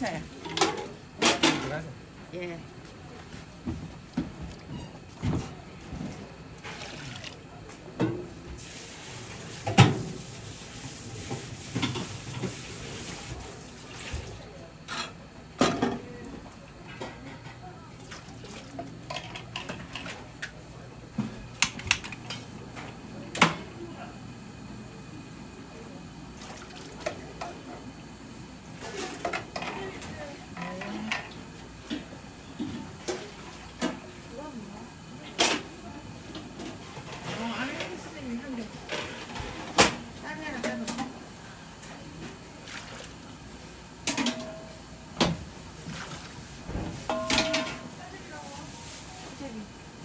오셔요. 예.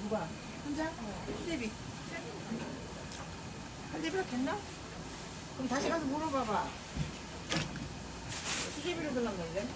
누가? 혼자? 수제비. 수제비로 됐나? 그럼 다시 가서 물어봐봐. 수제비로 들란 건데?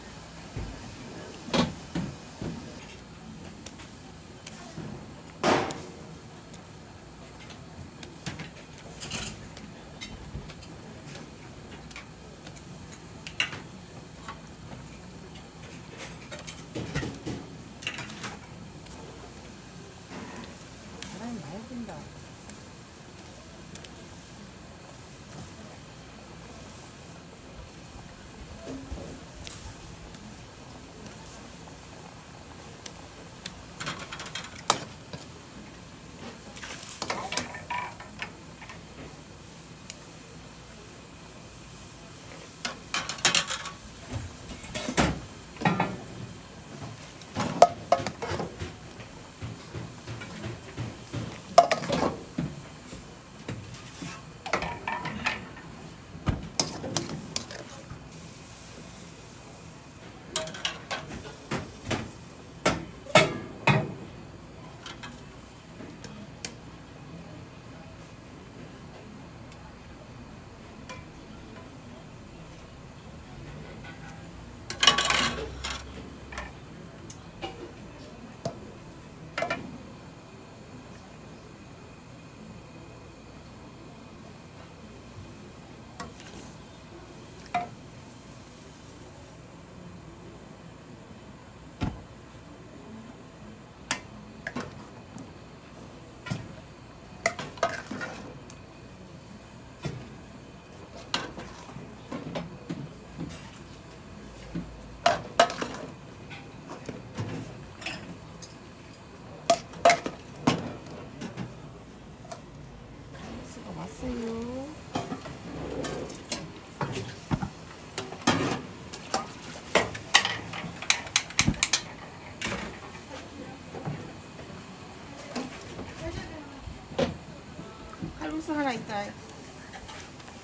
칼국수 하나 있다.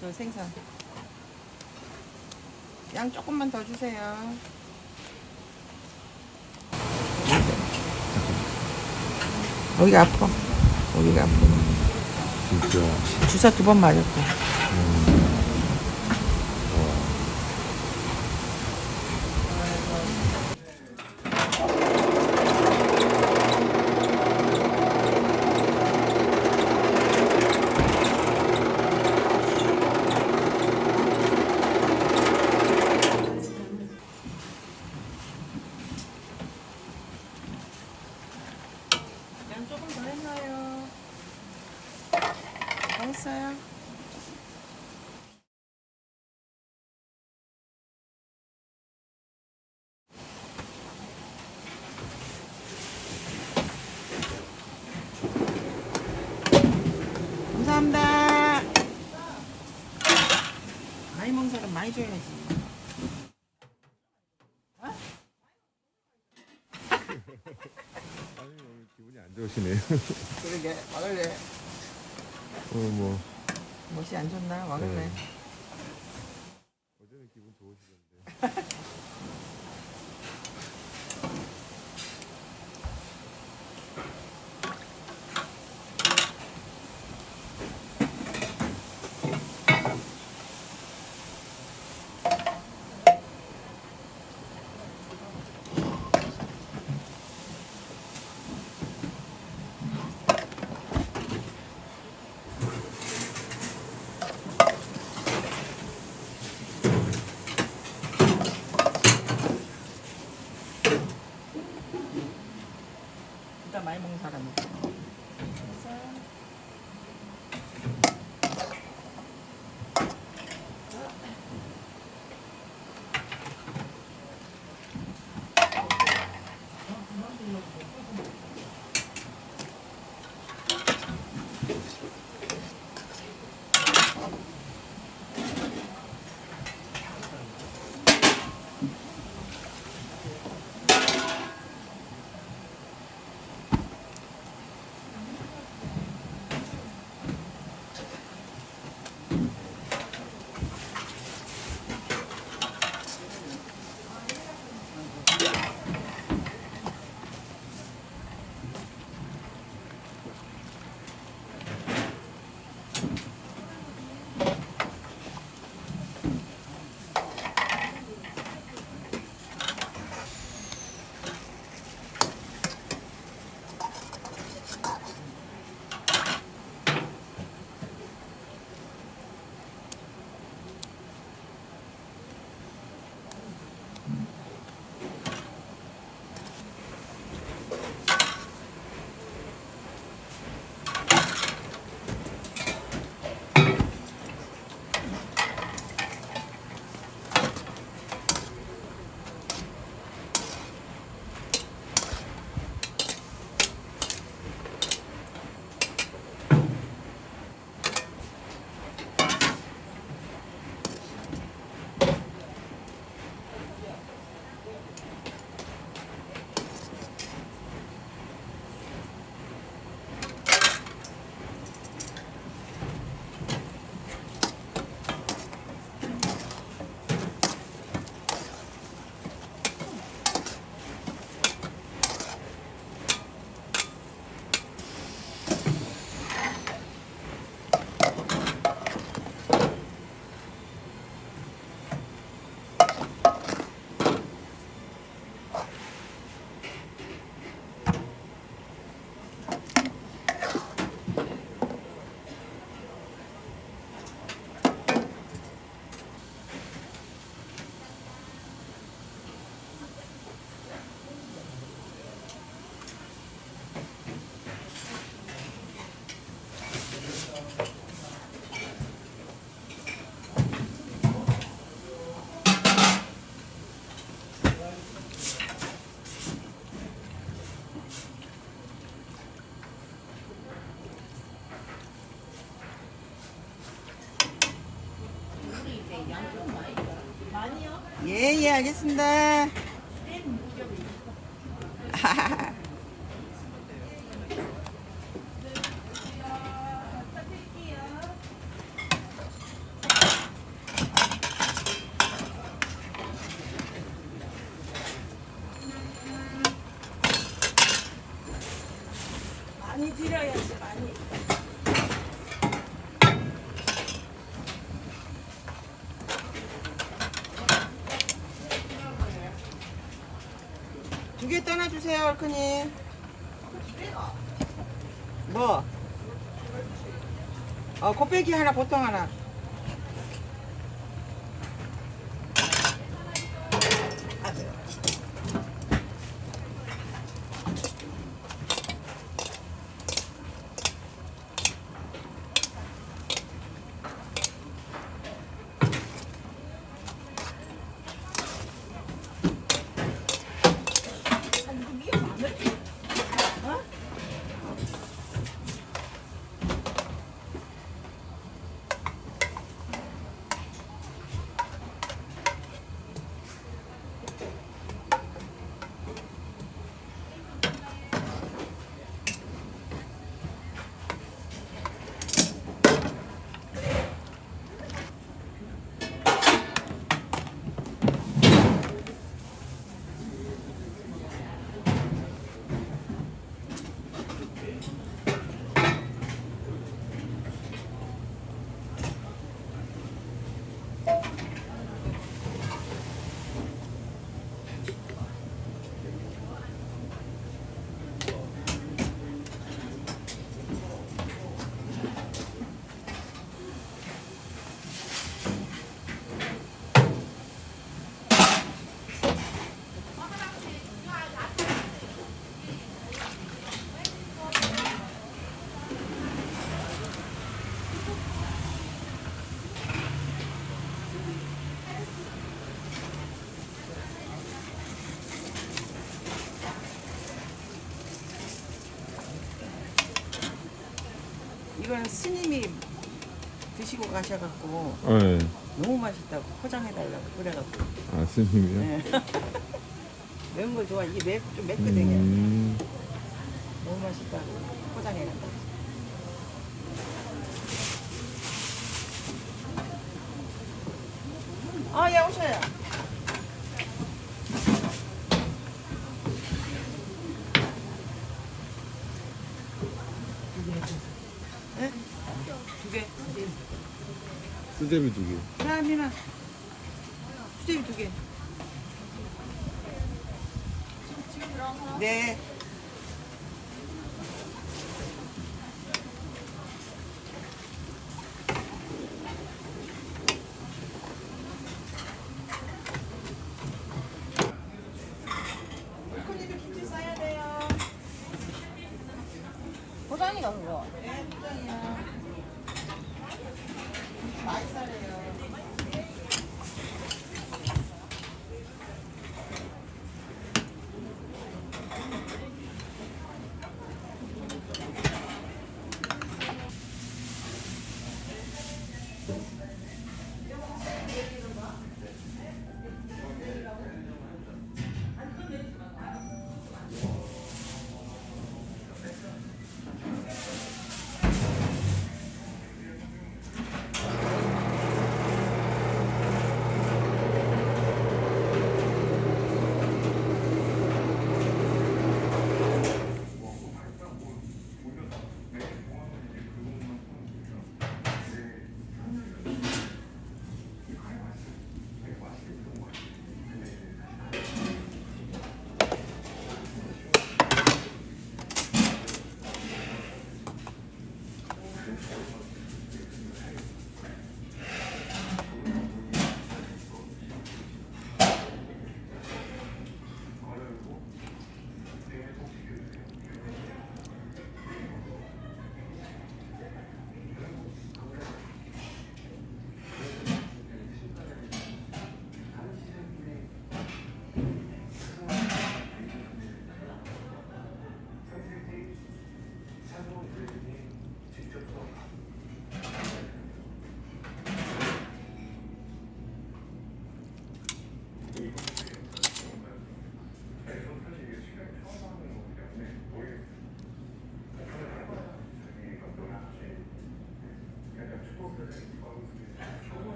저 생선. 양 조금만 더 주세요. 여기가 아파. 여기가 아파. 진짜 주사 두 번 맞았고. 양 조금 더 했나요? 더 했어요? 감사합니다. 많이 먹는 사람 많이 줘야지. 아니 오늘 기분이 안 좋으시네요. 그러게 막을래. 오늘 뭐 멋이 안 좋나? 막을래. 네. 예, 예, 알겠습니다. 많이 드려야지, 많이. 두 개 얼큰이. 뭐? 어, 곱빼기 하나, 보통 하나. 이거는 스님이 드시고 가셔갖고 네. 너무 맛있다고 포장해달라고 그래갖고. 아 스님이요? 네. 매운 걸 좋아. 이게 매, 좀 맵거든요. 음. 너무 맛있다고 포장해간다. 아, 예, 오셔요. 네? 두 개. 수제비 두 개. 야, 미나. 수제비 두 개. 네.